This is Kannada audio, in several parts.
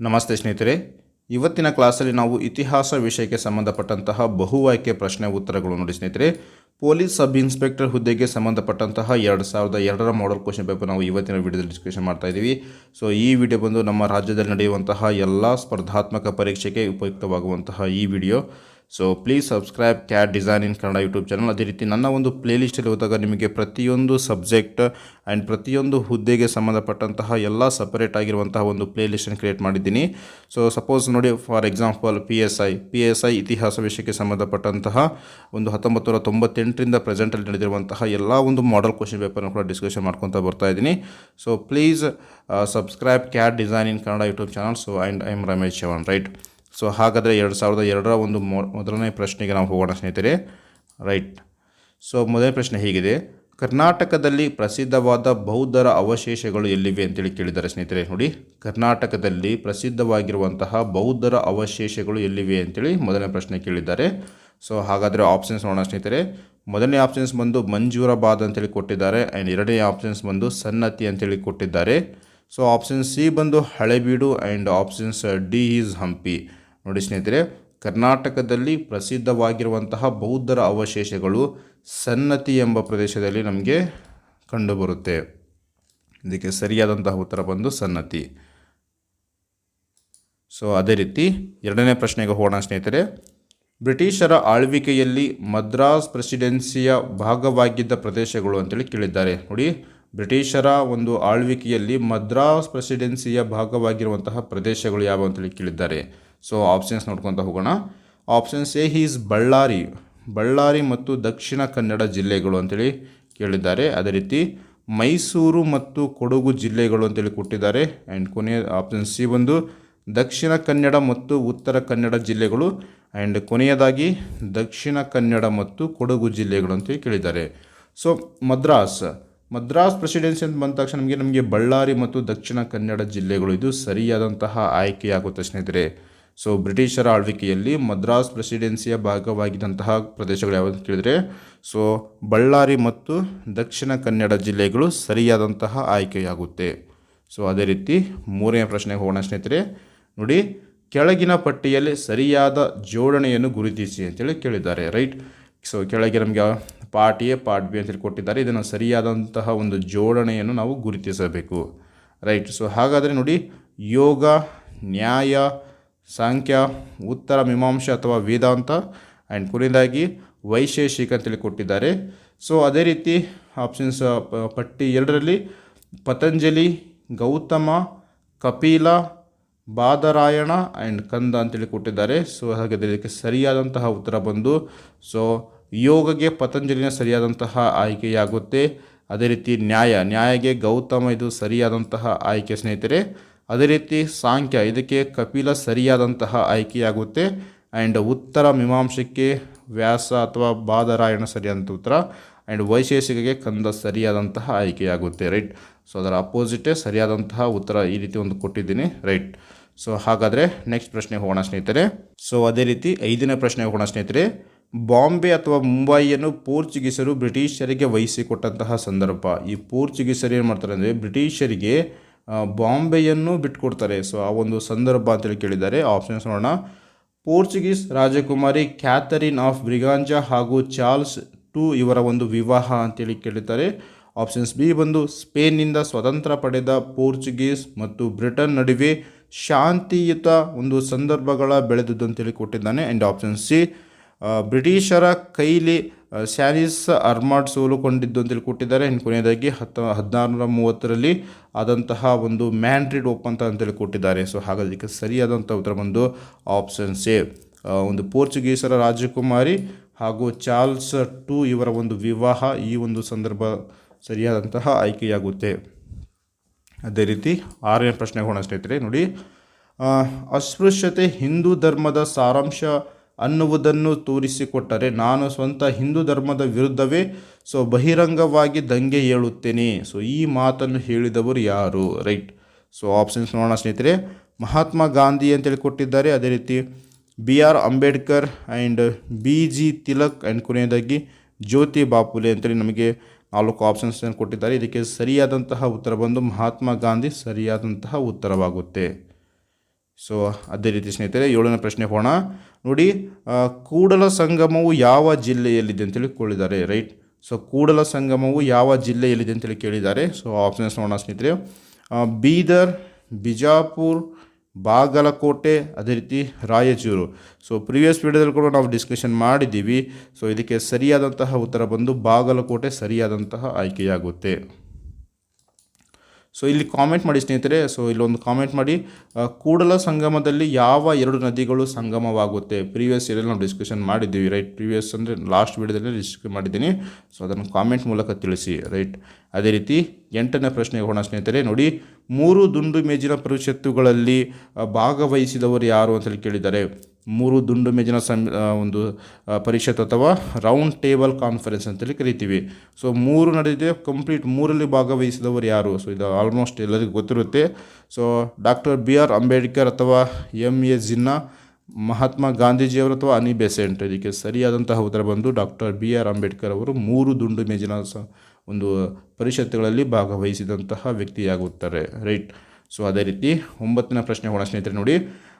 ನಮಸ್ತೆ ಸ್ನೇಹಿತರೆ, ಇವತ್ತಿನ ಕ್ಲಾಸಲ್ಲಿ ನಾವು ಇತಿಹಾಸ ವಿಷಯಕ್ಕೆ ಸಂಬಂಧಪಟ್ಟಂತಹ ಬಹು ಆಯ್ಕೆ ಪ್ರಶ್ನೆ ಉತ್ತರಗಳು ನೋಡಿ ಸ್ನೇಹಿತರೆ. ಪೊಲೀಸ್ ಸಬ್ ಇನ್ಸ್ಪೆಕ್ಟರ್ ಹುದ್ದೆಗೆ ಸಂಬಂಧಪಟ್ಟಂತಹ ಎರಡು ಸಾವಿರದ ಎರಡರ ಮಾಡಲ್ ಕ್ವಶನ್ ಪೇಪರ್ ನಾವು ಇವತ್ತಿನ ವಿಡಿಯೋದಲ್ಲಿ ಡಿಸ್ಕಷನ್ ಮಾಡ್ತಾ ಇದ್ದೀವಿ. ಸೊ ಈ ವಿಡಿಯೋ ಬಂದು ನಮ್ಮ ರಾಜ್ಯದಲ್ಲಿ ನಡೆಯುವಂತಹ ಎಲ್ಲ ಸ್ಪರ್ಧಾತ್ಮಕ ಪರೀಕ್ಷೆಗೆ ಉಪಯುಕ್ತವಾಗುವಂತಹ ಈ video. So please subscribe cat design in Kannada YouTube channel ಅದೇ ರೀತಿ ನನ್ನ ಒಂದು ಪ್ಲೇಲಿಸ್ಟಲ್ಲಿ ಹೋದಾಗ ನಿಮಗೆ ಪ್ರತಿಯೊಂದು ಸಬ್ಜೆಕ್ಟ್ ಆ್ಯಂಡ್ ಪ್ರತಿಯೊಂದು ಹುದ್ದೆಗೆ ಸಂಬಂಧಪಟ್ಟಂತಹ ಎಲ್ಲ ಸಪರೇಟ್ ಆಗಿರುವಂತಹ ಒಂದು ಪ್ಲೇಲಿಸ್ಟನ್ನು ಕ್ರಿಯೇಟ್ ಮಾಡಿದ್ದೀನಿ. ಸೊ ಸಪೋಸ್ ನೋಡಿ for example P S I P S I ಇತಿಹಾಸ ವಿಷಯಕ್ಕೆ ಸಂಬಂಧಪಟ್ಟಂತಹ ಒಂದು ಹತ್ತೊಂಬತ್ತು ನೂರ ತೊಂಬತ್ತೆಂಟರಿಂದ ಪ್ರೆಸೆಂಟಲ್ಲಿ ನಡೆದಿರುವಂತಹ ಎಲ್ಲ ಒಂದು ಮಾಡಲ್ ಕ್ವಶನ್ ಪೇಪರ್ನ ಕೂಡ ಡಿಸ್ಕಷನ್ ಮಾಡ್ಕೊತಾ ಬರ್ತಾ ಇದ್ದೀನಿ. So please subscribe cat design in Kannada YouTube channel so and I am Ramesh Chavan right so ಹಾಗಾದರೆ ಎರಡು ಸಾವಿರದ ಎರಡರ ಒಂದು ಮೊದಲನೇ ಪ್ರಶ್ನೆಗೆ ನಾವು ಹೋಗೋಣ ಸ್ನೇಹಿತರೆ. ರೈಟ್ ಸೊ ಮೊದಲನೇ ಪ್ರಶ್ನೆ ಹೀಗಿದೆ. ಕರ್ನಾಟಕದಲ್ಲಿ ಪ್ರಸಿದ್ಧವಾದ ಬೌದ್ಧರ ಅವಶೇಷಗಳು ಎಲ್ಲಿವೆ ಅಂತೇಳಿ ಕೇಳಿದ್ದಾರೆ ಸ್ನೇಹಿತರೆ. ನೋಡಿ. ಕರ್ನಾಟಕದಲ್ಲಿ ಪ್ರಸಿದ್ಧವಾಗಿರುವಂತಹ ಬೌದ್ಧರ ಅವಶೇಷಗಳು ಎಲ್ಲಿವೆ ಅಂತೇಳಿ ಮೊದಲನೇ ಪ್ರಶ್ನೆ ಕೇಳಿದ್ದಾರೆ. ಸೊ ಹಾಗಾದರೆ ಆಪ್ಷನ್ಸ್ ನೋಡೋಣ ಸ್ನೇಹಿತರೆ. ಮೊದಲನೇ ಆಪ್ಷನ್ಸ್ ಬಂದು ಮಂಜೂರಾಬಾದ್ ಅಂತೇಳಿ ಕೊಟ್ಟಿದ್ದಾರೆ. ಆ್ಯಂಡ್ ಎರಡನೇ ಆಪ್ಷನ್ಸ್ ಬಂದು ಸನ್ನತಿ ಅಂತೇಳಿ ಕೊಟ್ಟಿದ್ದಾರೆ. ಸೊ ಆಪ್ಷನ್ ಸಿ ಬಂದು Halebidu and options D is Hampi. ನೋಡಿ ಸ್ನೇಹಿತರೆ, ಕರ್ನಾಟಕದಲ್ಲಿ ಪ್ರಸಿದ್ಧವಾಗಿರುವಂತಹ ಬೌದ್ಧರ ಅವಶೇಷಗಳು ಸನ್ನತಿ ಎಂಬ ಪ್ರದೇಶದಲ್ಲಿ ನಮಗೆ ಕಂಡುಬರುತ್ತೆ. ಇದಕ್ಕೆ ಸರಿಯಾದಂತಹ ಉತ್ತರ ಬಂದು ಸನ್ನತಿ. ಸೊ ಅದೇ ರೀತಿ ಎರಡನೇ ಪ್ರಶ್ನೆಗೆ ಹೋಗೋಣ ಸ್ನೇಹಿತರೆ. ಬ್ರಿಟಿಷರ ಆಳ್ವಿಕೆಯಲ್ಲಿ ಮದ್ರಾಸ್ ಪ್ರೆಸಿಡೆನ್ಸಿಯ ಭಾಗವಾಗಿದ್ದ ಪ್ರದೇಶಗಳು ಅಂತೇಳಿ ಕೇಳಿದ್ದಾರೆ. ನೋಡಿ, ಬ್ರಿಟಿಷರ ಒಂದು ಆಳ್ವಿಕೆಯಲ್ಲಿ ಮದ್ರಾಸ್ ಪ್ರೆಸಿಡೆನ್ಸಿಯ ಭಾಗವಾಗಿರುವಂತಹ ಪ್ರದೇಶಗಳು ಯಾವ ಅಂತೇಳಿ ಕೇಳಿದ್ದಾರೆ. ಸೊ ಆಪ್ಷನ್ಸ್ ನೋಡ್ಕೊತ ಹೋಗೋಣ. Options A is Ballari Ballari ಮತ್ತು ದಕ್ಷಿಣ ಕನ್ನಡ ಜಿಲ್ಲೆಗಳು ಅಂತೇಳಿ ಕೇಳಿದ್ದಾರೆ. ಅದೇ ರೀತಿ ಮೈಸೂರು ಮತ್ತು ಕೊಡಗು ಜಿಲ್ಲೆಗಳು ಅಂತೇಳಿ ಕೊಟ್ಟಿದ್ದಾರೆ. ಆ್ಯಂಡ್ ಕೊನೆಯ ಆಪ್ಷನ್ ಸಿ ಬಂದು ದಕ್ಷಿಣ ಕನ್ನಡ ಮತ್ತು ಉತ್ತರ ಕನ್ನಡ ಜಿಲ್ಲೆಗಳು. ಆ್ಯಂಡ್ ಕೊನೆಯದಾಗಿ ದಕ್ಷಿಣ ಕನ್ನಡ ಮತ್ತು ಕೊಡಗು ಜಿಲ್ಲೆಗಳು ಅಂತೇಳಿ ಕೇಳಿದ್ದಾರೆ. ಸೊ ಮದ್ರಾಸ್. ಮದ್ರಾಸ್ ಪ್ರೆಸಿಡೆನ್ಸಿ ಅಂತ ಬಂದ ತಕ್ಷಣ ನಮಗೆ ನಮಗೆ ಬಳ್ಳಾರಿ ಮತ್ತು ದಕ್ಷಿಣ ಕನ್ನಡ ಜಿಲ್ಲೆಗಳು ಇದು ಸರಿಯಾದಂತಹ ಆಯ್ಕೆಯಾಗುತ್ತೆ ಸ್ನೇಹಿತರೆ. ಸೊ ಬ್ರಿಟಿಷರ ಆಳ್ವಿಕೆಯಲ್ಲಿ ಮದ್ರಾಸ್ ಪ್ರೆಸಿಡೆನ್ಸಿಯ ಭಾಗವಾಗಿದ್ದಂತಹ ಪ್ರದೇಶಗಳು ಯಾವುದು ಕೇಳಿದರೆ ಸೊ ಬಳ್ಳಾರಿ ಮತ್ತು ದಕ್ಷಿಣ ಕನ್ನಡ ಜಿಲ್ಲೆಗಳು ಸರಿಯಾದಂತಹ ಆಯ್ಕೆಯಾಗುತ್ತೆ. ಸೊ ಅದೇ ರೀತಿ ಮೂರನೇ ಪ್ರಶ್ನೆಗೆ ಹೋಗೋಣ ಸ್ನೇಹಿತರೆ. ನೋಡಿ, ಕೆಳಗಿನ ಪಟ್ಟಿಯಲ್ಲಿ ಸರಿಯಾದ ಜೋಡಣೆಯನ್ನು ಗುರುತಿಸಿ ಅಂತೇಳಿ ಕೇಳಿದ್ದಾರೆ ರೈಟ್ ಸೊ ಕೆಳಗೆ ನಮಗೆ ಪಾರ್ಟ್ ಎ, ಪಾರ್ಟ್ ಬಿ ಅಂತೇಳಿ ಕೊಟ್ಟಿದ್ದಾರೆ. ಇದನ್ನು ಸರಿಯಾದಂತಹ ಒಂದು ಜೋಡಣೆಯನ್ನು ನಾವು ಗುರುತಿಸಬೇಕು ರೈಟ್ ಸೊ ಹಾಗಾದರೆ ನೋಡಿ, ಯೋಗ, ನ್ಯಾಯ ಸಾಂಖ್ಯ, ಉತ್ತರ ಮೀಮಾಂಸೆ ಅಥವಾ ವೇದಾಂತ ಆ್ಯಂಡ್ ಕೊನೆಯದಾಗಿ ವೈಶೇಷಿಕ ಅಂತೇಳಿ ಕೊಟ್ಟಿದ್ದಾರೆ. ಸೊ ಅದೇ ರೀತಿ ಆಪ್ಷನ್ಸ್ ಪಟ್ಟಿ ಎರಡರಲ್ಲಿ ಪತಂಜಲಿ, ಗೌತಮ, ಕಪಿಲ, ಬಾದರಾಯಣ ಆ್ಯಂಡ್ ಕಂದ ಅಂತೇಳಿ ಕೊಟ್ಟಿದ್ದಾರೆ. ಸೊ ಹಾಗಾದರೆ ಇದಕ್ಕೆ ಸರಿಯಾದಂತಹ ಉತ್ತರ ಬಂದು ಸೊ ಯೋಗಗೆ ಪತಂಜಲಿನ ಸರಿಯಾದಂತಹ ಆಯ್ಕೆಯಾಗುತ್ತೆ. ಅದೇ ರೀತಿ ನ್ಯಾಯ ನ್ಯಾಯಗೆ ಗೌತಮ ಇದು ಸರಿಯಾದಂತಹ ಆಯ್ಕೆ ಸ್ನೇಹಿತರೆ. ಅದೇ ರೀತಿ ಸಾಂಖ್ಯ, ಇದಕ್ಕೆ ಕಪಿಲ ಸರಿಯಾದಂತಹ ಆಯ್ಕೆಯಾಗುತ್ತೆ. ಆ್ಯಂಡ್ ಉತ್ತರ ಮೀಮಾಂಸಕ್ಕೆ ವ್ಯಾಸ ಅಥವಾ ಬಾದರಾಯಣ ಸರಿಯಾದಂಥ ಉತ್ತರ. ಆ್ಯಂಡ್ ವೈಶೇಷಿಕಗೆ ಕಂದ ಸರಿಯಾದಂತಹ ಆಯ್ಕೆಯಾಗುತ್ತೆ ರೈಟ್ ಸೊ ಅದರ ಅಪೋಸಿಟೇ ಸರಿಯಾದಂತಹ ಉತ್ತರ ಈ ರೀತಿ ಒಂದು ಕೊಟ್ಟಿದ್ದೀನಿ ರೈಟ್ ಸೊ ಹಾಗಾದರೆ ನೆಕ್ಸ್ಟ್ ಪ್ರಶ್ನೆ ಹೋಗೋಣ ಸ್ನೇಹಿತರೆ. ಸೊ ಅದೇ ರೀತಿ ಐದನೇ ಪ್ರಶ್ನೆ ಹೋಗೋಣ ಸ್ನೇಹಿತರೆ. ಬಾಂಬೆ ಅಥವಾ ಮುಂಬೈಯನ್ನು ಪೋರ್ಚುಗೀಸರು ಬ್ರಿಟಿಷರಿಗೆ ವಹಿಸಿಕೊಟ್ಟಂತಹ ಸಂದರ್ಭ. ಈ ಪೋರ್ಚುಗೀಸರು ಏನು ಮಾಡ್ತಾರೆ ಅಂದರೆ ಬ್ರಿಟಿಷರಿಗೆ ಬಾಂಬೆಯನ್ನು ಬಿಟ್ಕೊಡ್ತಾರೆ. ಸೊ ಆ ಒಂದು ಸಂದರ್ಭ ಅಂತೇಳಿ ಕೇಳಿದ್ದಾರೆ. ಆಪ್ಷನ್ಸ್ ನೋಡೋಣ. ಪೋರ್ಚುಗೀಸ್ ರಾಜಕುಮಾರಿ ಕ್ಯಾಥರಿನ್ ಆಫ್ ಬ್ರಿಗಾಂಜಾ ಹಾಗೂ ಚಾರ್ಲ್ಸ್ ಟು ಇವರ ಒಂದು ವಿವಾಹ ಅಂತೇಳಿ ಕೇಳಿದ್ದಾರೆ. ಆಪ್ಷನ್ಸ್ ಬಿ ಬಂದು, ಸ್ಪೇನ್ನಿಂದ ಸ್ವತಂತ್ರ ಪಡೆದ ಪೋರ್ಚುಗೀಸ್ ಮತ್ತು ಬ್ರಿಟನ್ ನಡುವೆ ಶಾಂತಿಯುತ ಒಂದು ಸಂದರ್ಭಗಳ ಬೆಳೆದದ್ದು ಅಂತೇಳಿ ಕೊಟ್ಟಿದ್ದಾನೆ. ಆ್ಯಂಡ್ ಆಪ್ಷನ್ ಸಿ ಬ್ರಿಟಿಷರ ಕೈಲಿ ಸ್ಯಾರಿಸ್ ಅರ್ಮಾಡ್ ಸೋಲುಕೊಂಡಿದ್ದು ಅಂತೇಳಿ ಕೊಟ್ಟಿದ್ದಾರೆ. ಇನ್ನು ಕೊನೆಯದಾಗಿ ಹತ್ತ, ಹದಿನಾರುನೂರ ಮೂವತ್ತರಲ್ಲಿ ಆದಂತಹ ಒಂದು ಮ್ಯಾಂಡ್ರಿಡ್ ಒಪ್ಪಂದ ಅಂತೇಳಿ ಕೊಟ್ಟಿದ್ದಾರೆ. ಸೊ ಹಾಗಾಗಿ ಸರಿಯಾದಂಥ ಉತ್ತರ ಬಂದು ಆಪ್ಷನ್ ಸೇ. ಒಂದು ಪೋರ್ಚುಗೀಸರ ರಾಜಕುಮಾರಿ ಹಾಗೂ ಚಾರ್ಲ್ಸ್ ಟು ಇವರ ಒಂದು ವಿವಾಹ ಈ ಒಂದು ಸಂದರ್ಭ ಸರಿಯಾದಂತಹ ಆಯ್ಕೆಯಾಗುತ್ತೆ. ಅದೇ ರೀತಿ ಆರನೇ ಪ್ರಶ್ನೆ ಹೋಣ ಸ್ನೇಹಿತರೆ, ನೋಡಿ. ಅಸ್ಪೃಶ್ಯತೆ ಹಿಂದೂ ಧರ್ಮದ ಸಾರಾಂಶ ಅನ್ನುವುದನ್ನು ತೋರಿಸಿಕೊಟ್ಟರೆ ನಾನು ಸ್ವಂತ ಹಿಂದೂ ಧರ್ಮದ ವಿರುದ್ಧವೇ ಸೊ ಬಹಿರಂಗವಾಗಿ ದಂಗೆ ಏಳುತ್ತೇನೆ. ಸೊ ಈ ಮಾತನ್ನು ಹೇಳಿದವರು ಯಾರು? ರೈಟ್. ಸೊ ಆಪ್ಷನ್ಸ್ ನೋಡೋಣ ಸ್ನೇಹಿತರೆ. ಮಹಾತ್ಮ ಗಾಂಧಿ ಅಂತೇಳಿ ಕೊಟ್ಟಿದ್ದಾರೆ. ಅದೇ ರೀತಿ B R Ambedkar and B G Tilak and ಕೊನೆಯದಾಗಿ ಜ್ಯೋತಿ ಬಾಪುಲೆ ಅಂತೇಳಿ ನಮಗೆ ನಾಲ್ಕು ಆಪ್ಷನ್ಸ್ ಕೊಟ್ಟಿದ್ದಾರೆ. ಇದಕ್ಕೆ ಸರಿಯಾದಂತಹ ಉತ್ತರ ಬಂದು ಮಹಾತ್ಮ ಗಾಂಧಿ ಸರಿಯಾದಂತಹ ಉತ್ತರವಾಗುತ್ತೆ. ಸೊ ಅದೇ ರೀತಿ ಸ್ನೇಹಿತರೆ, ಏಳನೇ ಪ್ರಶ್ನೆ ಹೋಣ ನೋಡಿ ಕೂಡಲ ಸಂಗಮವು ಯಾವ ಜಿಲ್ಲೆಯಲ್ಲಿದೆ ಅಂತೇಳಿ ಕೇಳಿದ್ದಾರೆ ರೈಟ್ ಸೊ ಕೂಡಲ ಸಂಗಮವು ಯಾವ ಜಿಲ್ಲೆಯಲ್ಲಿದೆ ಅಂತೇಳಿ ಕೇಳಿದ್ದಾರೆ. ಸೊ ಆಪ್ಷನ್ಸ್ ನೋಡೋಣ ಸ್ನೇಹಿತರೆ. ಬೀದರ್, ಬಿಜಾಪುರ್, ಬಾಗಲಕೋಟೆ, ಅದೇ ರೀತಿ ರಾಯಚೂರು. ಸೊ ಪ್ರಿವಿಯಸ್ ವಿಡಿಯೋದಲ್ಲಿ ಕೂಡ ನಾವು ಡಿಸ್ಕಷನ್ ಮಾಡಿದ್ದೀವಿ. ಸೊ ಇದಕ್ಕೆ ಸರಿಯಾದಂತಹ ಉತ್ತರ ಬಂದು ಬಾಗಲಕೋಟೆ ಸರಿಯಾದಂತಹ ಆಯ್ಕೆಯಾಗುತ್ತೆ. ಸೊ ಇಲ್ಲಿ ಕಾಮೆಂಟ್ ಮಾಡಿ ಸ್ನೇಹಿತರೆ. ಸೊ ಇಲ್ಲೊಂದು ಕಾಮೆಂಟ್ ಮಾಡಿ. ಕೂಡಲ ಸಂಗಮದಲ್ಲಿ ಯಾವ ಎರಡು ನದಿಗಳು ಸಂಗಮವಾಗುತ್ತೆ? ಪ್ರೀವಿಯಸ್ ಇಯರಲ್ಲಿ ನಾವು ಡಿಸ್ಕಷನ್ ಮಾಡಿದ್ದೀವಿ ರೈಟ್ ಪ್ರೀವಿಯಸ್ ಅಂದರೆ ಲಾಸ್ಟ್ ವೀಡಿಯೋದಲ್ಲಿ ಡಿಸ್ಕಸ್ ಮಾಡಿದ್ದೀನಿ. ಸೊ ಅದನ್ನು ಕಾಮೆಂಟ್ ಮೂಲಕ ತಿಳಿಸಿ ರೈಟ್ ಅದೇ ರೀತಿ ಎಂಟನೇ ಪ್ರಶ್ನೆಗೆ ಹೋಗೋಣ ಸ್ನೇಹಿತರೆ. ನೋಡಿ, ಮೂರು ದುಂಡು ಮೇಜಿನ ಪರಿಷತ್ತುಗಳಲ್ಲಿ ಭಾಗವಹಿಸಿದವರು ಯಾರು ಅಂತೇಳಿ ಕೇಳಿದ್ದಾರೆ. ಮೂರು ದುಂಡು ಮೇಜಿನ ಸಂ ಒಂದು ಪರಿಷತ್ ಅಥವಾ ರೌಂಡ್ ಟೇಬಲ್ ಕಾನ್ಫರೆನ್ಸ್ ಅಂತೇಳಿ ಕರಿತೀವಿ. ಸೊ ಮೂರು ನಡೆದಿದೆ ಕಂಪ್ಲೀಟ್ ಮೂರಲ್ಲಿ ಭಾಗವಹಿಸಿದವರು ಯಾರು? ಸೊ ಇದು ಆಲ್ಮೋಸ್ಟ್ ಎಲ್ಲರಿಗೂ ಗೊತ್ತಿರುತ್ತೆ. So doctor B R Ambedkar ಅಥವಾ ಎಂ ಎ ಜಿನ್ನಾ ಮಹಾತ್ಮ ಗಾಂಧೀಜಿಯವರು ಅಥವಾ ಅನಿ ಬೆಸೆಂಟ್? ಇದಕ್ಕೆ ಸರಿಯಾದಂತಹ ಉತ್ತರ ಬಂದು ಡಾಕ್ಟರ್ ಬಿ ಆರ್ ಅಂಬೇಡ್ಕರ್ ಅವರು ಮೂರು ದುಂಡು ಮೇಜಿನ ಸ, ಒಂದು ಪರಿಷತ್ತುಗಳಲ್ಲಿ ಭಾಗವಹಿಸಿದಂತಹ ವ್ಯಕ್ತಿಯಾಗುತ್ತಾರೆ. ರೈಟ್ ಸೊ ಅದೇ ರೀತಿ ಒಂಬತ್ತನೇ ಪ್ರಶ್ನೆ ಹೋಣ ಸ್ನೇಹಿತರೆ ನೋಡಿ.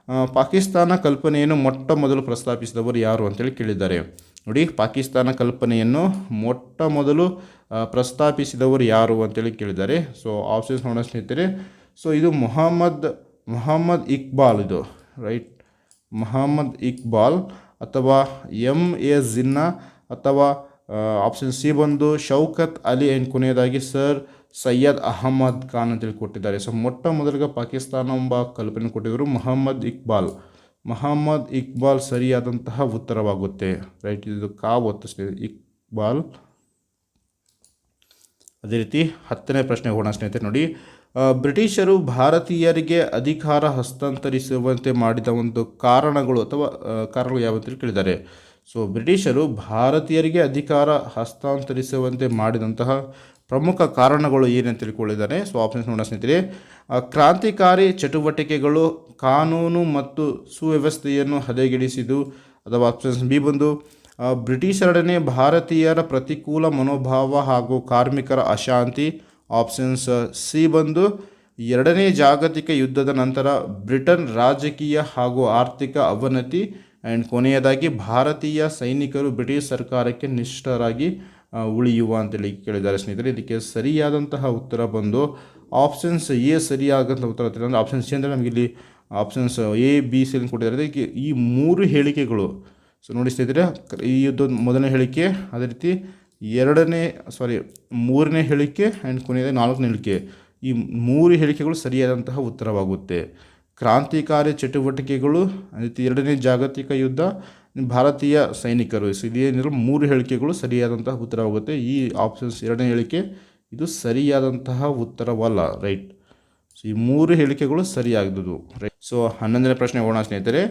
ಪಾಕಿಸ್ತಾನ ಕಲ್ಪನೆಯನ್ನು ಮೊಟ್ಟ ಮೊದಲು ಪ್ರಸ್ತಾಪಿಸಿದವರು ಯಾರು ಅಂತೇಳಿ ಕೇಳಿದ್ದಾರೆ. ನೋಡಿ, ಪಾಕಿಸ್ತಾನ ಕಲ್ಪನೆಯನ್ನು ಮೊಟ್ಟ ಮೊದಲು ಪ್ರಸ್ತಾಪಿಸಿದವರು ಯಾರು ಅಂತೇಳಿ ಕೇಳಿದ್ದಾರೆ. ಸೊ ಆಪ್ಷನ್ಸ್ ನೋಡೋಣ ಸ್ನೇಹಿತರೆ. ಸೊ ಇದು ಮೊಹಮ್ಮದ್ ಮೊಹಮ್ಮದ್ ಇಕ್ಬಾಲ್ ಇದು ರೈಟ್ ಮೊಹಮ್ಮದ್ ಇಕ್ಬಾಲ್ ಅಥವಾ ಎಂ ಎ ಜಿನ್ನಾ ಅಥವಾ ಆಪ್ಷನ್ ಸಿ ಬಂದು ಶೌಕತ್ ಅಲಿ ಆ್ಯಂಡ್ ಕೊನೆಯದಾಗಿ ಸರ್ ಸೈಯದ್ ಅಹಮದ್ ಖಾನ್ ಅಂತೇಳಿ ಕೊಟ್ಟಿದ್ದಾರೆ. ಸೊ ಮೊಟ್ಟ ಮೊದಲಿಗೆ ಪಾಕಿಸ್ತಾನ ಎಂಬ ಕಲ್ಪನೆ ಕೊಟ್ಟಿದ್ದರು ಮೊಹಮ್ಮದ್ ಇಕ್ಬಾಲ್. ಮೊಹಮ್ಮದ್ ಇಕ್ಬಾಲ್ ಸರಿಯಾದಂತಹ ಉತ್ತರವಾಗುತ್ತೆ. ರೈಟ್ ಇದು ಕಾ ಒತ್ತು ಸ್ನೇಹಿತರೆ ಇಕ್ಬಾಲ್. ಅದೇ ರೀತಿ ಹತ್ತನೇ ಪ್ರಶ್ನೆ ಹೋಗೋಣ ಸ್ನೇಹಿತರೆ, ನೋಡಿ. ಬ್ರಿಟಿಷರು ಭಾರತೀಯರಿಗೆ ಅಧಿಕಾರ ಹಸ್ತಾಂತರಿಸುವಂತೆ ಮಾಡಿದ ಒಂದು ಕಾರಣಗಳು ಅಥವಾ ಕಾರಣಗಳು ಯಾವಂತೇಳಿ ಕೇಳಿದ್ದಾರೆ. ಸೊ ಬ್ರಿಟಿಷರು ಭಾರತೀಯರಿಗೆ ಅಧಿಕಾರ ಹಸ್ತಾಂತರಿಸುವಂತೆ ಮಾಡಿದಂತಹ ಪ್ರಮುಖ ಕಾರಣಗಳು ಏನಂತ ತಿಳ್ಕೊಳ್ಳಿದ್ದಾರೆ ಸೊ ಆಪ್ಷನ್ಸ್ ನೋಡೋಣ ಸ್ನೇಹಿತರೆ ಕ್ರಾಂತಿಕಾರಿ ಚಟುವಟಿಕೆಗಳು ಕಾನೂನು ಮತ್ತು ಸುವ್ಯವಸ್ಥೆಯನ್ನು ಹದೆಗೆಡಿಸಿದು ಅಥವಾ ಆಪ್ಷನ್ಸ್ ಬಿ ಬಂದು ಬ್ರಿಟಿಷರೊಡನೆ ಭಾರತೀಯರ ಪ್ರತಿಕೂಲ ಮನೋಭಾವ ಹಾಗೂ ಕಾರ್ಮಿಕರ ಅಶಾಂತಿ. ಆಪ್ಷನ್ಸ್ ಸಿ ಬಂದು, ಎರಡನೇ ಜಾಗತಿಕ ಯುದ್ಧದ ನಂತರ ಬ್ರಿಟನ್ ರಾಜಕೀಯ ಹಾಗೂ ಆರ್ಥಿಕ ಅವನತಿ ಆ್ಯಂಡ್ ಕೊನೆಯದಾಗಿ ಭಾರತೀಯ ಸೈನಿಕರು ಬ್ರಿಟಿಷ್ ಸರ್ಕಾರಕ್ಕೆ ನಿಷ್ಠರಾಗಿ ಉಳಿಯುವ ಅಂತೇಳಿ ಕೇಳಿದ್ದಾರೆ ಸ್ನೇಹಿತರೆ. ಇದಕ್ಕೆ ಸರಿಯಾದಂತಹ ಉತ್ತರ ಬಂದು ಆಪ್ಷನ್ಸ್ ಎ ಸರಿಯಾದಂಥ ಉತ್ತರ ಅಂದರೆ ಆಪ್ಷನ್ಸ್ ಅಂದರೆ ನಮಗೆ ಇಲ್ಲಿ ಆಪ್ಷನ್ಸ್ ಎ, ಬಿ, ಸಿ ಅಂತ ಕೊಟ್ಟಿದ್ದಾರೆ. ಅದಕ್ಕೆ ಈ ಮೂರು ಹೇಳಿಕೆಗಳು. ಸೊ ನೋಡಿ ಸ್ನೇಹಿತರೆ ಯುದ್ಧದ ಮೊದಲನೇ ಹೇಳಿಕೆ, ಅದೇ ರೀತಿ ಎರಡನೇ ಸಾರಿ ಮೂರನೇ ಹೇಳಿಕೆ ಆ್ಯಂಡ್ ಕೊನೆಯದೇ ನಾಲ್ಕನೇ ಹೇಳಿಕೆ. ಈ ಮೂರು ಹೇಳಿಕೆಗಳು ಸರಿಯಾದಂತಹ ಉತ್ತರವಾಗುತ್ತೆ. ಕ್ರಾಂತಿಕಾರಿ ಚಟುವಟಿಕೆಗಳು ಎರಡನೇ ಜಾಗತಿಕ ಯುದ್ಧ, ಭಾರತೀಯ ಸೈನಿಕರು. ಇದೇನಿರೋ ಮೂರು ಹೇಳಿಕೆಗಳು ಸರಿಯಾದಂತಹ ಉತ್ತರವಾಗುತ್ತೆ ಈ ಆಪ್ಷನ್ಸ್ ಎರಡನೇ ಹೇಳಿಕೆ, ಇದು ಸರಿಯಾದಂತಹ ಉತ್ತರವಲ್ಲ ರೈಟ್ ಸೊ ಈ ಮೂರು ಹೇಳಿಕೆಗಳು ಸರಿಯಾಗದು ರೈಟ್ ಸೊ ಹನ್ನೊಂದನೇ ಪ್ರಶ್ನೆ ಹೋಗೋಣ ಸ್ನೇಹಿತರೆ.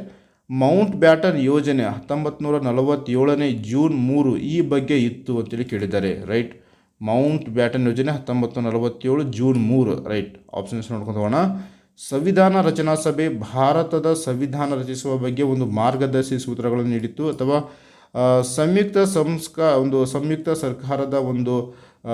ಮೌಂಟ್ ಬ್ಯಾಟನ್ ಯೋಜನೆ ಹತ್ತೊಂಬತ್ತು ನೂರ ನಲವತ್ತೇಳನೇ ಜೂನ್ ಮೂರು ಈ ಬಗ್ಗೆ ಇತ್ತು ಅಂತೇಳಿ ಕೇಳಿದ್ದಾರೆ ರೈಟ್ ಮೌಂಟ್ ಬ್ಯಾಟನ್ ಯೋಜನೆ ಹತ್ತೊಂಬತ್ತು ನಲವತ್ತೇಳು ಜೂನ್ ಮೂರು ರೈಟ್ ಆಪ್ಷನ್ಸ್ ನೋಡ್ಕೊಂಡು ಹೋಗೋಣ. ಸಂವಿಧಾನ ರಚನಾ ಸಭೆ ಭಾರತದ ಸಂವಿಧಾನ ರಚಿಸುವ ಬಗ್ಗೆ ಒಂದು ಮಾರ್ಗದರ್ಶಿ ಸೂತ್ರಗಳನ್ನು ನೀಡಿತ್ತು ಅಥವಾ ಸಂಯುಕ್ತ ಸಂಸ್ಕ, ಒಂದು ಸಂಯುಕ್ತ ಸರ್ಕಾರದ ಒಂದು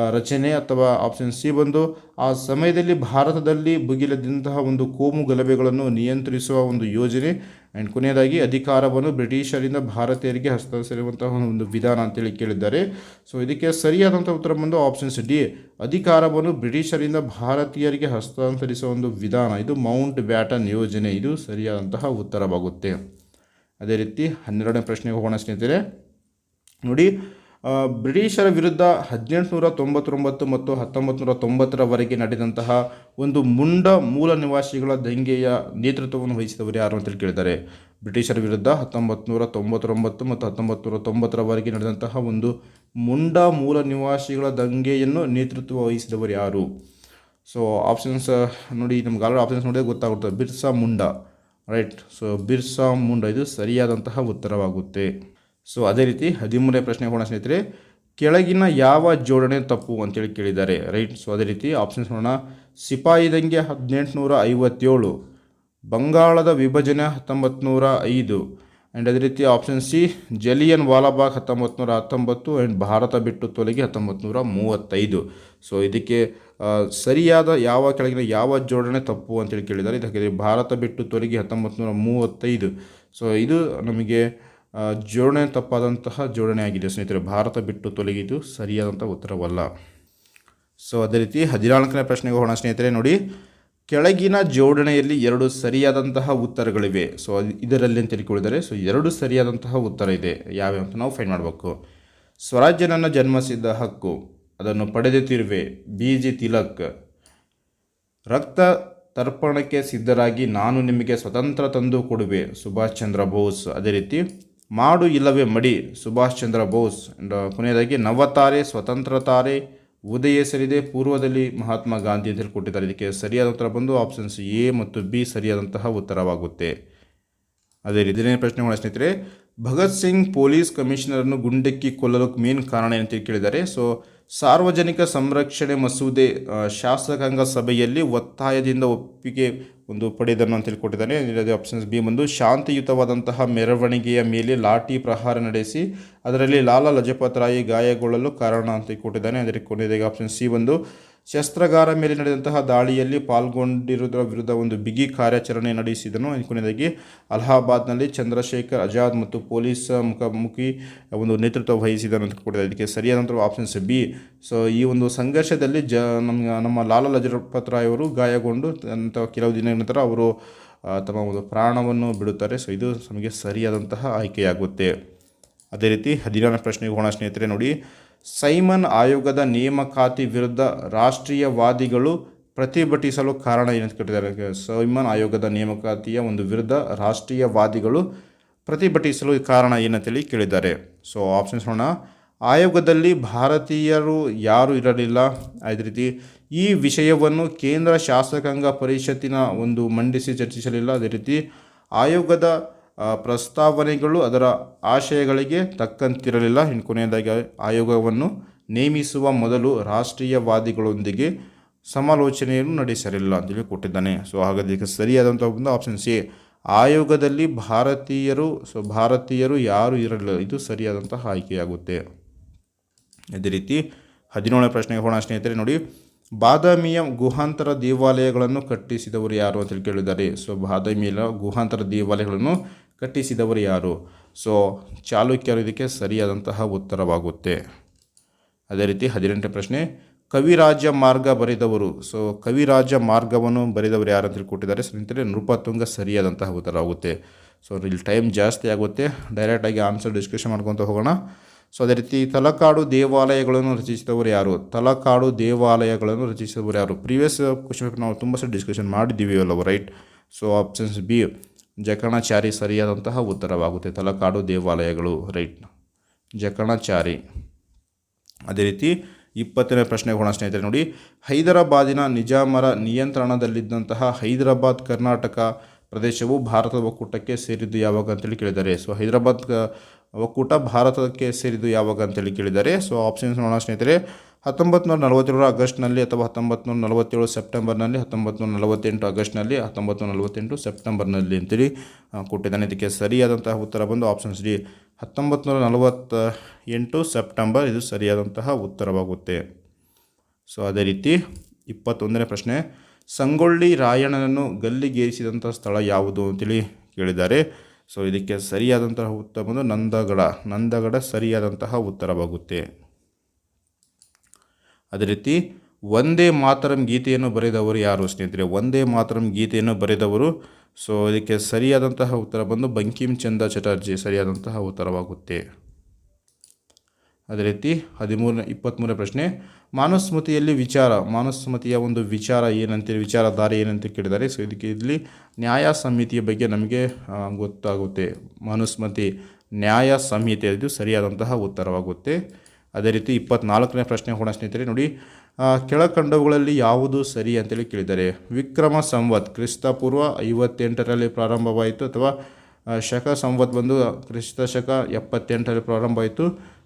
ರಚನೆ ಅಥವಾ ಆಪ್ಷನ್ ಸಿ ಬಂದು ಆ ಸಮಯದಲ್ಲಿ ಭಾರತದಲ್ಲಿ ಭುಗಿಲದಂತಹ ಒಂದು ಕೋಮು ಗಲಭೆಗಳನ್ನು ನಿಯಂತ್ರಿಸುವ ಒಂದು ಯೋಜನೆ ಆ್ಯಂಡ್ ಕೊನೆಯದಾಗಿ ಅಧಿಕಾರವನ್ನು ಬ್ರಿಟಿಷರಿಂದ ಭಾರತೀಯರಿಗೆ ಹಸ್ತಾಂತರಿಸುವಂತಹ ಒಂದು ವಿಧಾನ ಅಂತೇಳಿ ಕೇಳಿದ್ದಾರೆ. ಸೊ ಇದಕ್ಕೆ ಸರಿಯಾದಂಥ ಉತ್ತರ ಬಂದು ಆಪ್ಷನ್ಸ್ ಡಿ ಅಧಿಕಾರವನ್ನು ಬ್ರಿಟಿಷರಿಂದ ಭಾರತೀಯರಿಗೆ ಹಸ್ತಾಂತರಿಸುವ ಒಂದು ವಿಧಾನ. ಇದು ಮೌಂಟ್ ಬ್ಯಾಟನ್ ಯೋಜನೆ. ಇದು ಸರಿಯಾದಂತಹ ಉತ್ತರವಾಗುತ್ತೆ. ಅದೇ ರೀತಿ ಹನ್ನೆರಡನೇ ಪ್ರಶ್ನೆಗೆ ಹೋಗೋಣ ಸ್ನೇಹಿತರೆ. ನೋಡಿ ಬ್ರಿಟಿಷರ ವಿರುದ್ಧ ಹದಿನೆಂಟುನೂರ ತೊಂಬತ್ತೊಂಬತ್ತು ಮತ್ತು ಹತ್ತೊಂಬತ್ತು ನೂರ ತೊಂಬತ್ತರವರೆಗೆ ನಡೆದಂತಹ ಒಂದು ಮುಂಡ ಮೂಲ ನಿವಾಸಿಗಳ ದಂಗೆಯ ನೇತೃತ್ವವನ್ನು ವಹಿಸಿದವರು ಯಾರು ಅಂತೇಳಿ ಕೇಳಿದ್ದಾರೆ ಬ್ರಿಟಿಷರ ವಿರುದ್ಧ ಹತ್ತೊಂಬತ್ತು ನೂರ ತೊಂಬತ್ತೊಂಬತ್ತು ಮತ್ತು ಹತ್ತೊಂಬತ್ತು ನೂರ ತೊಂಬತ್ತರವರೆಗೆ ನಡೆದಂತಹ ಒಂದು ಮುಂಡ ಮೂಲ ನಿವಾಸಿಗಳ ದಂಗೆಯನ್ನು ನೇತೃತ್ವ ವಹಿಸಿದವರು ಯಾರು? ಸೊ ಆಪ್ಷನ್ಸ್ ನೋಡಿ, ನಮ್ಗೆ ಆಲ್ರೆಡಿ ಆಪ್ಷನ್ಸ್ ನೋಡಿದ್ರೆ ಗೊತ್ತಾಗುತ್ತೆ. ಬಿರ್ಸಾ ಮುಂಡಾ ರೈಟ್ ಸೊ ಬಿರ್ಸಾ ಮುಂಡಾ, ಇದು ಸರಿಯಾದಂತಹ ಉತ್ತರವಾಗುತ್ತೆ. ಸೊ ಅದೇ ರೀತಿ ಹದಿಮೂರನೇ ಪ್ರಶ್ನೆ ಕೊಡೋಣ ಸ್ನೇಹಿತರೆ, ಕೆಳಗಿನ ಯಾವ ಜೋಡಣೆ ತಪ್ಪು ಅಂತೇಳಿ ಕೇಳಿದ್ದಾರೆ ರೈಟ್ ಸೊ ಅದೇ ರೀತಿ ಆಪ್ಷನ್ಸ್ ನೋಡೋಣ. ಸಿಪಾಯಿ ದಂಗೆ ಹದಿನೆಂಟುನೂರ ಐವತ್ತೇಳು ಬಂಗಾಳದ ವಿಭಜನೆ ಹತ್ತೊಂಬತ್ತು ನೂರ ಐದು ಆ್ಯಂಡ್ ಅದೇ ರೀತಿ ಆಪ್ಷನ್ ಸಿ ಜಲಿಯನ್ ವಾಲಾಬಾಗ್ ಹತ್ತೊಂಬತ್ತು ನೂರ ಹತ್ತೊಂಬತ್ತು ಆ್ಯಂಡ್ ಭಾರತ ಬಿಟ್ಟು ತೊಲಗಿ ಹತ್ತೊಂಬತ್ತು ನೂರ ಮೂವತ್ತೈದು ಸೊ ಇದಕ್ಕೆ ಸರಿಯಾದ ಯಾವ ಕೆಳಗಿನ ಯಾವ ಜೋಡಣೆ ತಪ್ಪು ಅಂತೇಳಿ ಕೇಳಿದ್ದಾರೆ. ಇದಕ್ಕೆ ಭಾರತ ಬಿಟ್ಟು ತೊಲಗಿ ಹತ್ತೊಂಬತ್ತು ನೂರ ಮೂವತ್ತೈದು ಸೊ ಇದು ನಮಗೆ ಜೋಡಣೆ ತಪ್ಪಾದಂತಹ ಜೋಡಣೆಯಾಗಿದೆ ಸ್ನೇಹಿತರೆ, ಭಾರತ ಬಿಟ್ಟು ತೊಲಗಿದ್ದು ಸರಿಯಾದಂಥ ಉತ್ತರವಲ್ಲ. ಸೊ ಅದೇ ರೀತಿ ಹದಿನಾಲ್ಕನೇ ಪ್ರಶ್ನೆಗೆ ಹೋಣ ಸ್ನೇಹಿತರೆ, ನೋಡಿ. ಕೆಳಗಿನ ಜೋಡಣೆಯಲ್ಲಿ ಎರಡು ಸರಿಯಾದಂತಹ ಉತ್ತರಗಳಿವೆ. ಸೊ ಇದರಲ್ಲಿ ಅಂತ ತಿಳ್ಕೊಳ್ಳಿದರೆ ಸೊ ಎರಡು ಸರಿಯಾದಂತಹ ಉತ್ತರ ಇದೆ. ಯಾವ್ಯಾವ ಅಂತ ನಾವು ಫೈಂಡ್ ಮಾಡಬೇಕು. ಸ್ವರಾಜ್ಯ ನನ್ನ ಜನ್ಮಸಿದ್ಧ ಹಕ್ಕು, ಅದನ್ನು ಪಡೆದೇ ತಿರುವೆ ಬಿ ಜಿ ತಿಲಕ್. ರಕ್ತ ತರ್ಪಣಕ್ಕೆ ಸಿದ್ಧರಾಗಿ ನಾನು ನಿಮಗೆ ಸ್ವತಂತ್ರ ತಂದು ಕೊಡುವೆ, ಸುಭಾಷ್ ಚಂದ್ರ ಬೋಸ್. ಅದೇ ರೀತಿ ಮಾಡು ಇಲ್ಲವೇ ಮಡಿ, ಸುಭಾಷ್ ಚಂದ್ರ ಬೋಸ್ ಅಂಡ್ ಕೊನೆಯದಾಗಿ ನವತಾರೆ ಸ್ವತಂತ್ರ ತಾರೆ ಉದಯಿಸಲಿದೆ ಪೂರ್ವದಲ್ಲಿ ಮಹಾತ್ಮ ಗಾಂಧಿ ಅಂತ ಹೇಳಿ ಕೊಟ್ಟಿದ್ದಾರೆ ಇದಕ್ಕೆ ಸರಿಯಾದ ಉತ್ತರ ಬಂದು ಆಪ್ಷನ್ಸ್ ಎ ಮತ್ತು ಬಿ ಸರಿಯಾದಂತಹ ಉತ್ತರವಾಗುತ್ತೆ. ಅದೇ ರೀತಿ ಪ್ರಶ್ನೆ ಮಾಡೋಣ ಸ್ನೇಹಿತರೆ, ಭಗತ್ ಸಿಂಗ್ ಪೊಲೀಸ್ ಕಮಿಷನರನ್ನು ಗುಂಡಕ್ಕಿ ಕೊಲ್ಲಲು ಮೇನ್ ಕಾರಣ ಏನಂತ ಕೇಳಿದ್ದಾರೆ. ಸೊ ಸಾರ್ವಜನಿಕ ಸಂರಕ್ಷಣೆ ಮಸೂದೆ ಶಾಸಕಾಂಗ ಸಭೆಯಲ್ಲಿ ಒತ್ತಾಯದಿಂದ ಒಪ್ಪಿಗೆ ಒಂದು ಪಡೆದನ್ನು ಅಂತ ಹೇಳ್ಕೊಟ್ಟಿದ್ದಾನೆ. ಇದರಲ್ಲಿ ಆಪ್ಷನ್ಸ್ ಬಿ ಬಂದು ಶಾಂತಿಯುತವಾದಂತಹ ಮೆರವಣಿಗೆಯ ಮೇಲೆ ಲಾಠಿ ಪ್ರಹಾರ ನಡೆಸಿ ಅದರಲ್ಲಿ ಲಾಲಾ ಲಜಪತ್ ರಾಯಿ ಗಾಯಗೊಳ್ಳಲು ಕಾರಣ ಅಂತ ಕೊಟ್ಟಿದ್ದಾನೆ ಅದರ ಕೊನೆಯದಾಗಿ ಆಪ್ಷನ್ ಸಿ ಬಂದು ಶಸ್ತ್ರಗಾರ ಮೇಲೆ ನಡೆದಂತಹ ದಾಳಿಯಲ್ಲಿ ಪಾಲ್ಗೊಂಡಿರುವುದರ ವಿರುದ್ಧ ಒಂದು ಬಿಗಿ ಕಾರ್ಯಾಚರಣೆ ನಡೆಸಿದನು. ಕೊನೆಯದಾಗಿ, ಅಲಹಾಬಾದ್ನಲ್ಲಿ ಚಂದ್ರಶೇಖರ್ ಆಜಾದ್ ಮತ್ತು ಪೊಲೀಸ್ ಮುಖಾಮುಖಿ ಒಂದು ನೇತೃತ್ವ ವಹಿಸಿದನು ಅಂತ ಕೊಟ್ಟಿದ್ದಾರೆ. ಇದಕ್ಕೆ ಸರಿಯಾದಂಥ ಆಪ್ಷನ್ಸ್ ಬಿ. ಸೊ ಈ ಒಂದು ಸಂಘರ್ಷದಲ್ಲಿ ಜ ನಮ್ಮ ನಮ್ಮ ಲಾಲಾ ಲಜಪತ್ ರಾಯ್ ಅವರು ಗಾಯಗೊಂಡು ಅಂತ ಕೆಲವು ದಿನಗಳ ನಂತರ ಅವರು ತಮ್ಮ ಒಂದು ಪ್ರಾಣವನ್ನು ಬಿಡುತ್ತಾರೆ. ಸೊ ಇದು ನಮಗೆ ಸರಿಯಾದಂತಹ ಆಯ್ಕೆಯಾಗುತ್ತೆ. ಅದೇ ರೀತಿ ಹದಿನಾರನೇ ಪ್ರಶ್ನೆಗೆ ಹೋಣ ಸ್ನೇಹಿತರೆ, ನೋಡಿ ಸೈಮನ್ ಆಯೋಗದ ನೇಮಕಾತಿ ವಿರುದ್ಧ ರಾಷ್ಟ್ರೀಯವಾದಿಗಳು ಪ್ರತಿಭಟಿಸಲು ಕಾರಣ ಏನಂತ ಕೇಳಿದ್ದಾರೆ ಸೈಮನ್ ಆಯೋಗದ ನೇಮಕಾತಿಯ ಒಂದು ವಿರುದ್ಧ ರಾಷ್ಟ್ರೀಯವಾದಿಗಳು ಪ್ರತಿಭಟಿಸಲು ಕಾರಣ ಏನಂತೇಳಿ ಕೇಳಿದ್ದಾರೆ ಸೊ ಆಪ್ಷನ್ಸ್ ನೋಡೋಣ. ಆಯೋಗದಲ್ಲಿ ಭಾರತೀಯರು ಯಾರೂ ಇರಲಿಲ್ಲ. ಅದೇ ರೀತಿ ಈ ವಿಷಯವನ್ನು ಕೇಂದ್ರ ಶಾಸಕಾಂಗ ಪರಿಷತ್ತಿನ ಒಂದು ಮಂಡಿಸಿ ಚರ್ಚಿಸಲಿಲ್ಲ. ಅದೇ ರೀತಿ ಆಯೋಗದ ಪ್ರಸ್ತಾವನೆಗಳು ಅದರ ಆಶಯಗಳಿಗೆ ತಕ್ಕಂತಿರಲಿಲ್ಲ. ಇನ್ನು ಕೊನೆಯದಾಗಿ ಆಯೋಗವನ್ನು ನೇಮಿಸುವ ಮೊದಲು ರಾಷ್ಟ್ರೀಯವಾದಿಗಳೊಂದಿಗೆ ಸಮಾಲೋಚನೆಯನ್ನು ನಡೆಸಲಿಲ್ಲ ಅಂತೇಳಿ ಕೊಟ್ಟಿದ್ದಾನೆ. ಸೊ ಹಾಗಾದ ಈಗ ಸರಿಯಾದಂಥ ಒಂದು ಆಪ್ಷನ್ ಸಿ ಆಯೋಗದಲ್ಲಿ ಭಾರತೀಯರು ಸೊ ಭಾರತೀಯರು ಯಾರು ಇರಲಿಲ್ಲ? ಇದು ಸರಿಯಾದಂತಹ ಆಯ್ಕೆಯಾಗುತ್ತೆ. ಅದೇ ರೀತಿ ಹದಿನೇಳನೇ ಪ್ರಶ್ನೆಗೆ ಹೋಣ ಸ್ನೇಹಿತರೆ, ನೋಡಿ. ಬಾದಾಮಿಯ ಗುಹಾಂತರ ದೇವಾಲಯಗಳನ್ನು ಕಟ್ಟಿಸಿದವರು ಯಾರು ಅಂತೇಳಿ ಕೇಳಿದ್ದಾರೆ ಸೊ ಬಾದಾಮಿಯ ಗುಹಾಂತರ ದೇವಾಲಯಗಳನ್ನು ಕಟ್ಟಿಸಿದವರು ಯಾರು? ಸೊ ಚಾಲುಕ್ಯರು ಇದಕ್ಕೆ ಸರಿಯಾದಂತಹ ಉತ್ತರವಾಗುತ್ತೆ. ಅದೇ ರೀತಿ ಹದಿನೆಂಟನೇ ಪ್ರಶ್ನೆ, ಕವಿರಾಜ ಮಾರ್ಗ ಬರೆದವರು. ಸೊ ಕವಿರಾಜ ಮಾರ್ಗವನ್ನು ಬರೆದವರು ಯಾರು ಅಂತೇಳಿ ಕೊಟ್ಟಿದ್ದಾರೆ ಸ್ನೇಹಿತರೆ, ನೃಪತುಂಗ ಸರಿಯಾದಂತಹ ಉತ್ತರ ಆಗುತ್ತೆ. ಸೊ ಇಲ್ಲಿ ಟೈಮ್ ಜಾಸ್ತಿ ಆಗುತ್ತೆ. ಡೈರೆಕ್ಟಾಗಿ ಆನ್ಸರ್ ಡಿಸ್ಕಷನ್ ಮಾಡ್ಕೊತ ಹೋಗೋಣ. ಸೊ ಅದೇ ರೀತಿ ತಲಕಾಡು ದೇವಾಲಯಗಳನ್ನು ರಚಿಸಿದವರು ಯಾರು? ತಲಕಾಡು ದೇವಾಲಯಗಳನ್ನು ರಚಿಸಿದವರು ಯಾರು? ಪ್ರೀವಿಯಸ್ ಕ್ವಶನ್ ಪೇಪರ್ ನಾವು ತುಂಬ ಸರಿ ಡಿಸ್ಕಷನ್ ಮಾಡಿದ್ದೀವಿ ಅಲ್ಲವ right so options B Jakanachari ಸರಿಯಾದಂತಹ ಉತ್ತರವಾಗುತ್ತೆ. ತಲಕಾಡು ದೇವಾಲಯಗಳು ರೈಟ್ ಜಕಣಾಚಾರಿ. ಅದೇ ರೀತಿ ಇಪ್ಪತ್ತನೇ ಪ್ರಶ್ನೆ ಹೋಣ ಸ್ನೇಹಿತರೆ, ನೋಡಿ. ಹೈದರಾಬಾದಿನ ನಿಜಾಮರ ನಿಯಂತ್ರಣದಲ್ಲಿದ್ದಂತಹ ಹೈದರಾಬಾದ್ ಕರ್ನಾಟಕ ಪ್ರದೇಶವು ಭಾರತದ ಒಕ್ಕೂಟಕ್ಕೆ ಸೇರಿದ್ದು ಯಾವಾಗ ಅಂತೇಳಿ ಕೇಳಿದ್ದಾರೆ. ಸೊ ಹೈದರಾಬಾದ್ ಒಕ್ಕೂಟ ಭಾರತಕ್ಕೆ ಸೇರಿದ್ದು ಯಾವಾಗ ಅಂತೇಳಿ ಕೇಳಿದ್ದಾರೆ. ಸೊ ಆಪ್ಷನ್ಸ್ ನೋಡೋಣ ಸ್ನೇಹಿತರೆ. ಹತ್ತೊಂಬತ್ತು ನೂರ ನಲವತ್ತೇಳರ ಆಗಸ್ಟ್ನಲ್ಲಿ ಅಥವಾ ಹತ್ತೊಂಬತ್ತು ನೂರ ನಲವತ್ತೇಳು ಸೆಪ್ಟೆಂಬರ್ನಲ್ಲಿ ಹತ್ತೊಂಬತ್ತು ನೂರ ನಲವತ್ತೆಂಟು ಆಗಸ್ಟ್ನಲ್ಲಿ ಹತ್ತೊಂಬತ್ತು ನೂರ ನಲವತ್ತೆಂಟು ಸೆಪ್ಟೆಂಬರ್ನಲ್ಲಿ ಅಂತೇಳಿ ಕೊಟ್ಟಿದ್ದಾನೆ. ಇದಕ್ಕೆ ಸರಿಯಾದಂತಹ ಉತ್ತರ ಬಂದು ಆಪ್ಷನ್ಸ್ ಡಿ. ಹತ್ತೊಂಬತ್ತು ನೂರ ನಲವತ್ತ ಎಂಟು ಸೆಪ್ಟೆಂಬರ್ ಇದು ಸರಿಯಾದಂತಹ ಉತ್ತರವಾಗುತ್ತೆ. ಸೊ ಅದೇ ರೀತಿ ಇಪ್ಪತ್ತೊಂದನೇ ಪ್ರಶ್ನೆ. ಸಂಗೊಳ್ಳಿ ರಾಯಣ್ಣನನ್ನು ಗಲ್ಲಿಗೇರಿಸಿದಂಥ ಸ್ಥಳ ಯಾವುದು ಅಂತೇಳಿ ಕೇಳಿದ್ದಾರೆ. ಸೊ ಇದಕ್ಕೆ ಸರಿಯಾದಂತಹ ಉತ್ತರ ಬಂದು ನಂದಗಡ. ನಂದಗಡ ಸರಿಯಾದಂತಹ ಉತ್ತರವಾಗುತ್ತೆ ಅದೇ ರೀತಿ ಒಂದೇ ಮಾತರಂ ಗೀತೆಯನ್ನು ಬರೆದವರು ಯಾರು? ಸ್ನೇಹಿತರೆ ಒಂದೇ ಮಾತರಂ ಗೀತೆಯನ್ನು ಬರೆದವರು. ಸೊ ಇದಕ್ಕೆ ಸರಿಯಾದಂತಹ ಉತ್ತರ ಬಂದು ಬಂಕಿಮ್ ಚಂದ್ರ ಚಟರ್ಜಿ ಸರಿಯಾದಂತಹ ಉತ್ತರವಾಗುತ್ತೆ. ಅದೇ ರೀತಿ ಹದಿಮೂರನೇ ಇಪ್ಪತ್ತ್ಮೂರನೇ ಪ್ರಶ್ನೆ ಮಾನಸ್ಮತಿಯಲ್ಲಿ ವಿಚಾರ ಮಾನಸ್ಮತಿಯ ಒಂದು ವಿಚಾರ ಏನಂತೇಳಿ ವಿಚಾರಧಾರೆ ಏನಂತ ಕೇಳಿದ್ದಾರೆ. ಸೊ ಇದಕ್ಕೆ ಇಲ್ಲಿ ನ್ಯಾಯ ಸಮಿತಿಯ ಬಗ್ಗೆ ನಮಗೆ ಗೊತ್ತಾಗುತ್ತೆ. ಮಾನುಸ್ಮೃತಿ ನ್ಯಾಯ ಸಂಹಿತೆ ಇದು ಸರಿಯಾದಂತಹ ಉತ್ತರವಾಗುತ್ತೆ. ಅದೇ ರೀತಿ ಇಪ್ಪತ್ನಾಲ್ಕನೇ ಪ್ರಶ್ನೆ, ಹೋಣ ಸ್ನೇಹಿತರೆ, ನೋಡಿ ಕೆಳಕಂಡವುಗಳಲ್ಲಿ ಯಾವುದು ಸರಿ ಅಂತೇಳಿ ಕೇಳಿದ್ದಾರೆ. ವಿಕ್ರಮ ಸಂವತ್ ಕ್ರಿಸ್ತಪೂರ್ವ ಐವತ್ತೆಂಟರಲ್ಲಿ ಪ್ರಾರಂಭವಾಯಿತು ಅಥವಾ ಶಕ ಸಂವತ್ ಬಂದು, ಕ್ರಿಸ್ತ ಶಕ ಎಪ್ಪತ್ತೆಂಟರಲ್ಲಿ ಪ್ರಾರಂಭ ಆಯಿತು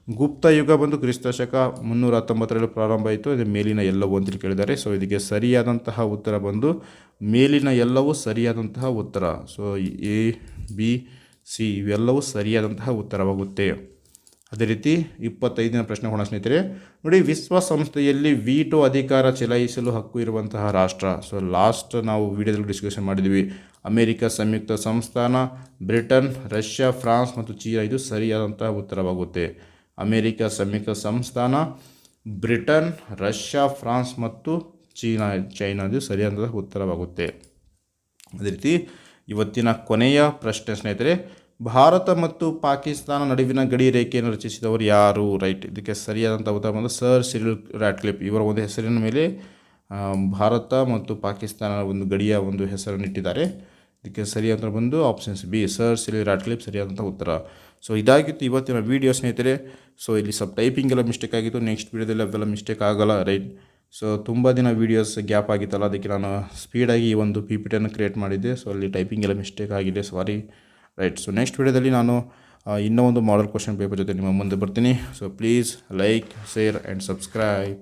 ಗುಪ್ತ ಯುಗ ಬಂದು ಕ್ರಿಸ್ತ ಶಕ ಮುನ್ನೂರ ಹತ್ತೊಂಬತ್ತರಲ್ಲಿ ಪ್ರಾರಂಭ ಆಯಿತು. ಇದು ಮೇಲಿನ ಎಲ್ಲವೂ ಅಂತ ಕೇಳಿದ್ದಾರೆ. ಸೊ ಇದಕ್ಕೆ ಸರಿಯಾದಂತಹ ಉತ್ತರ ಬಂದು ಮೇಲಿನ ಎಲ್ಲವೂ ಸರಿಯಾದಂತಹ ಉತ್ತರ. ಸೊ ಎ, ಬಿ, ಸಿ ಇವೆಲ್ಲವೂ ಸರಿಯಾದಂತಹ ಉತ್ತರವಾಗುತ್ತೆ. ಅದೇ ರೀತಿ ಇಪ್ಪತ್ತೈದನೇ ಪ್ರಶ್ನೆ ಹೋಣ ಸ್ನೇಹಿತರೆ. ನೋಡಿ, ವಿಶ್ವಸಂಸ್ಥೆಯಲ್ಲಿ ವೀಟೋ ಅಧಿಕಾರ ಚಲಾಯಿಸಲು ಹಕ್ಕು ಇರುವಂತಹ ರಾಷ್ಟ್ರ. ಸೊ ಲಾಸ್ಟ್ ನಾವು ವಿಡಿಯೋದಲ್ಲಿ ಡಿಸ್ಕಷನ್ ಮಾಡಿದ್ವಿ. ಅಮೆರಿಕ ಸಂಯುಕ್ತ ಸಂಸ್ಥಾನ, ಬ್ರಿಟನ್, ರಷ್ಯಾ, ಫ್ರಾನ್ಸ್ ಮತ್ತು ಚೀನಾ, ಇದು ಸರಿಯಾದಂತಹ ಉತ್ತರವಾಗುತ್ತೆ. ಅಮೆರಿಕ ಸಂಯುಕ್ತ ಸಂಸ್ಥಾನ, ಬ್ರಿಟನ್, ರಷ್ಯಾ, ಫ್ರಾನ್ಸ್ ಮತ್ತು ಚೀನಾ ಚೈನಾ ಇದು ಸರಿಯಾದಂತಹ ಉತ್ತರವಾಗುತ್ತೆ. ಅದೇ ರೀತಿ ಇವತ್ತಿನ ಕೊನೆಯ ಪ್ರಶ್ನೆ ಸ್ನೇಹಿತರೆ, ಭಾರತ ಮತ್ತು ಪಾಕಿಸ್ತಾನ ನಡುವಿನ ಗಡಿ ರೇಖೆಯನ್ನು ರಚಿಸಿದವರು ಯಾರು? ರೈಟ್ ಇದಕ್ಕೆ ಸರಿಯಾದಂಥ ಉತ್ತರ ಬಂದು ಸರ್ ಸಿರಿಲ್ ರ್ಯಾಟ್ಲಿಪ್ ಇವರ ಒಂದು ಹೆಸರಿನ ಮೇಲೆ ಭಾರತ ಮತ್ತು ಪಾಕಿಸ್ತಾನ ಒಂದು ಗಡಿಯ ಒಂದು ಹೆಸರನ್ನು ಇಟ್ಟಿದ್ದಾರೆ. ಇದಕ್ಕೆ ಸರಿಯಾದ ಬಂದು ಆಪ್ಷನ್ಸ್ ಬಿ ಸರ್ ಇಲ್ಲಿ ರಾಟ್ ಕ್ಲಿಪ್ ಸರಿಯಾದಂಥ ಉತ್ತರ. ಸೊ ಇದಾಗಿತ್ತು ಇವತ್ತಿನ ವೀಡಿಯೋ ಸ್ನೇಹಿತರೆ. ಸೊ ಇಲ್ಲಿ ಸ್ವಲ್ಪ ಟೈಪಿಂಗ್ ಎಲ್ಲ ಮಿಸ್ಟೇಕ್ ಆಗಿತ್ತು. ನೆಕ್ಸ್ಟ್ ವೀಡಿಯೋದಲ್ಲಿ ಅವೆಲ್ಲ ಮಿಸ್ಟೇಕ್ ಆಗೋಲ್ಲ ರೈಟ್ ಸೊ ತುಂಬ ದಿನ ವೀಡಿಯೋಸ್ ಗ್ಯಾಪ್ ಆಗಿತ್ತಲ್ಲ, ಅದಕ್ಕೆ ನಾನು ಸ್ಪೀಡಾಗಿ ಈ ಒಂದು ಪಿ ಪಿ ಕ್ರಿಯೇಟ್ ಮಾಡಿದ್ದೆ. ಸೊ ಅಲ್ಲಿ ಟೈಪಿಂಗ್ ಎಲ್ಲ ಮಿಸ್ಟೇಕ್ ಆಗಿದೆ ಸಾರಿ ರೈಟ್ ಸೊ ನೆಕ್ಸ್ಟ್ ವೀಡಿಯೋದಲ್ಲಿ ನಾನು ಇನ್ನೂ ಒಂದು ಮಾಡಲ್ ಕ್ವಶನ್ ಪೇಪರ್ ಜೊತೆ ನಿಮ್ಮ ಮುಂದೆ ಬರ್ತೀನಿ. So please like share and subscribe